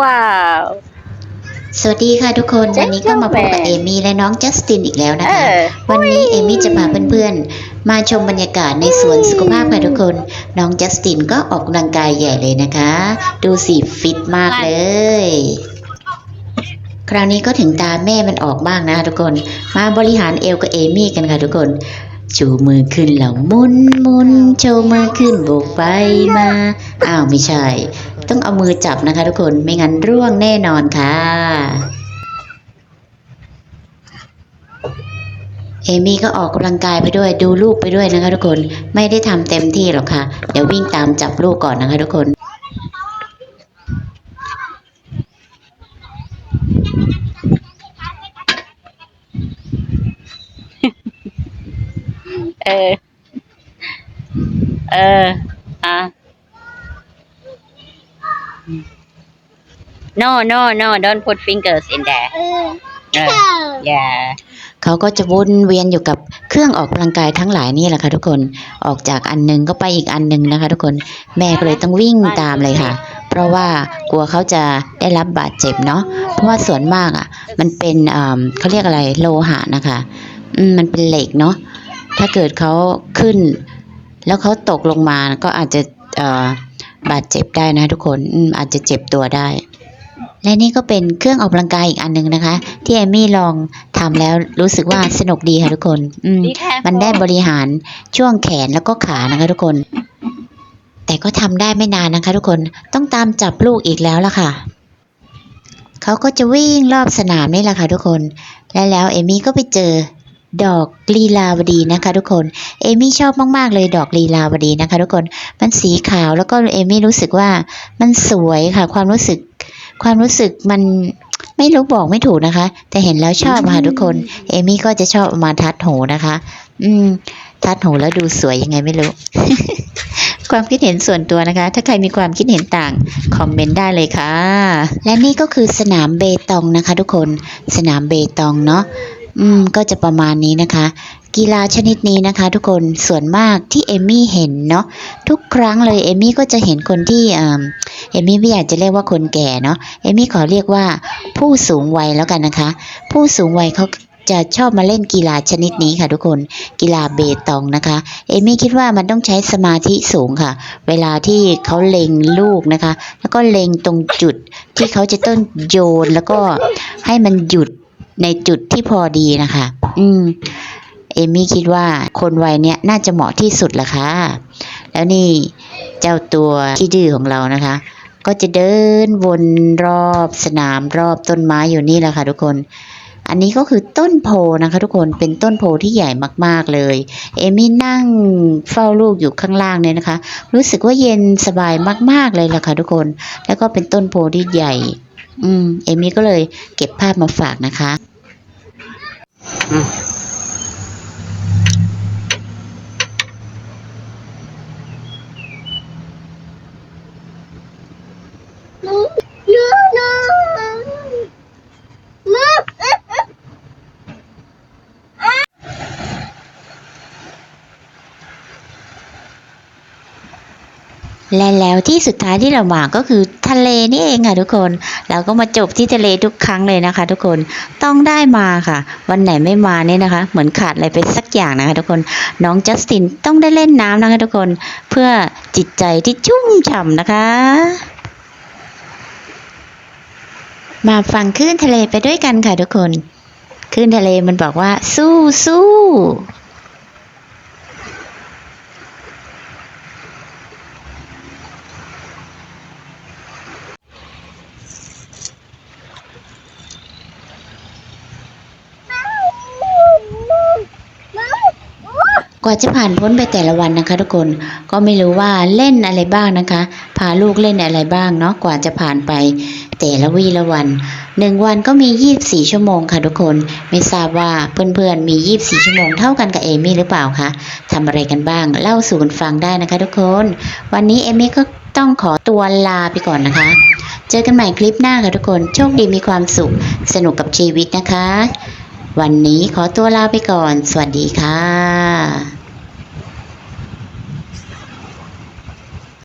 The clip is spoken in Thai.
ว้าว สวัสดีค่ะทุกคน วันนี้ก็มาพบกับเอมี่และน้องจัสตินอีกแล้วเอนะคะอวันนี้เอมี่จะพาเพื่อนๆ มาชมบรรยากาศในสวนสุขภาพค่ะทุกคน น้องจัสตินก็ออกกำลังกายใหญ่เลยนะคะ ดูสิฟิตมากเลย คราวนี้ก็ถึงตาแม่มันออกบ้างนะทุกคน มาบริหารเอวกับเอมี่กันค่ะทุกคน ชูมือขึ้นแล้วมุนมุนโชว์มือขึ้นโบกไปมา อ้าวไม่ใช่ ต้องเอามือจับนะคะทุกคนไม่งั้นร่วงแน่นอนค่ะ เอมี่ก็ออกกำลังกายไปด้วยดูลูกไปด้วยนะคะทุกคนไม่ได้ทำเต็มที่หรอกค่ะ เดี๋ยววิ่งตามจับลูกก่อนนะคะทุกคน เออ เออ อะ no no no don't put fingers in there เออ yeah เขาก็จะวนเวียนอยู่กับเครื่องออกกำลังกายทั้งหลายนี่แหละค่ะทุกคน ออกจากอันหนึงก็ไปอีกอันหนึงนะคะ ทุกคน แม่ก็เลยต้องวิ่งตามเลยค่ะ เพราะว่ากลัวเขาจะได้รับบาดเจ็บเนาะ เพราะว่าส่วนมากอะ มันเป็นเอ่อเขาเรียกอะไรโลหะนะคะ อืมมันเป็นเหล็กเนาะ ถ้าเกิดเขาขึ้น แล้วเขาตกลงมาก็อาจจะเอ่อบาดเจ็บได้นะทุกคนอืมอาจจะเจ็บตัวได้ และนี่ก็เป็นเครื่องออกกำลังกายอีกอันหนึ่งนะคะ ที่เอมี่ลองทำแล้วรู้สึกว่าสนุกดีค่ะทุกคนอืม Be careful มันได้บริหารช่วงแขนแล้วก็ขานะคะทุกคน แต่ก็ทำได้ไม่นานนะคะ ทุกคนต้องตามจับลูกอีกแล้วล่ะค่ะเขาก็จะวิ่งรอบสนามนี่แหละค่ะทุกคน และแล้วเอมี่ก็ไปเจอ ดอกลีลาวดีนะคะ ทุกคน เอมี่ชอบมากๆเลยดอกลีลาวดีนะคะ ทุกคน มันสีขาวแล้วก็เอมี่รู้สึกว่ามันสวยค่ะ ความรู้สึก ความรู้สึกมันไม่รู้บอกไม่ถูกนะคะ แต่เห็นแล้วชอบค่ะทุกคน เอมี่ก็จะชอบมาทัดหูนะคะ อืม ทัดหูแล้วดูสวยยังไงไม่รู้ ความคิดเห็นส่วนตัวนะคะ ถ้าใครมีความคิดเห็นต่าง คอมเมนต์ได้เลยค่ะ และนี่ก็คือสนามเบตองนะคะ ทุกคน สนามเบตองเนาะ อืม ก็จะประมาณนี้นะคะ กีฬาชนิดนี้นะคะ ทุกคนส่วนมากที่เอมี่เห็นเนาะทุกครั้งเลยเอมี่ก็จะเห็นคนที่เออเอมี่ไม่อยากจะเรียกว่าคนแก่เนาะเอมี่ขอเรียกว่าผู้สูงวัยแล้วกันนะคะ ผู้สูงวัยเขาจะชอบมาเล่นกีฬาชนิดนี้ค่ะทุกคนกีฬาเบตองนะคะ เอมี่คิดว่ามันต้องใช้สมาธิสูงค่ะ เวลาที่เขาเล็งลูกนะคะ แล้วก็เล็งตรงจุดที่เขาจะต้องโยนแล้วก็ให้มันหยุด ในจุดที่พอดีนะคะ อืม เอมี่คิดว่าคนวัยเนี้ยน่าจะเหมาะที่สุดละค่ะ แล้วนี่เจ้าตัวที่ดื้อของเรานะคะ ก็จะเดินวนรอบสนามรอบต้นไม้อยู่นี่แหละค่ะทุกคนอันนี้ก็คือต้นโพนะคะทุกคนเป็นต้นโพที่ใหญ่มากๆเลย เอมี่นั่งเฝ้าลูกอยู่ข้างล่างเนี่ยนะคะ รู้สึกว่าเย็นสบายมากๆเลยล่ะค่ะทุกคน แล้วก็เป็นต้นโพที่ใหญ่ อืมเอมี่ก็เลยเก็บภาพมาฝากนะคะ 嗯。 และแล้วที่สุดท้ายที่เรามาก็คือทะเลนี่เองค่ะทุกคน เราก็มาจบที่ทะเลทุกครั้งเลยนะคะ ทุกคนต้องได้มาค่ะ วันไหนไม่มาเนี่ยนะคะ เหมือนขาดอะไรไปสักอย่างนะคะ ทุกคนน้องจัสตินต้องได้เล่นน้ำนะคะ ทุกคนเพื่อจิตใจที่ชุ่มฉ่ำนะคะ มาฟังคลื่นทะเลไปด้วยกันค่ะทุกคนคลื่นทะเลมันบอกว่าสู้สู้ กว่าจะผ่านพ้นไปแต่ละวันนะคะ ทุกคนก็ไม่รู้ว่าเล่นอะไรบ้างนะคะ พาลูกเล่นอะไรบ้างเนาะกว่าจะผ่านไปแต่ละวีละวันหนึ่งวันก็มี 24 ชั่วโมงค่ะทุกคนไม่ทราบว่าเพื่อนๆมี 24 ชั่วโมงเท่ากันกับเอมี่หรือเปล่าคะทำอะไรกันบ้างเล่าสู่กันฟังได้นะคะ ทุกคน วันนี้เอมี่ก็ต้องขอตัวลาไปก่อนนะคะ เจอกันใหม่คลิปหน้าค่ะทุกคน โชคดีมีความสุข สนุกกับชีวิตนะคะ วันนี้ขอตัวลาไปก่อน สวัสดีค่ะ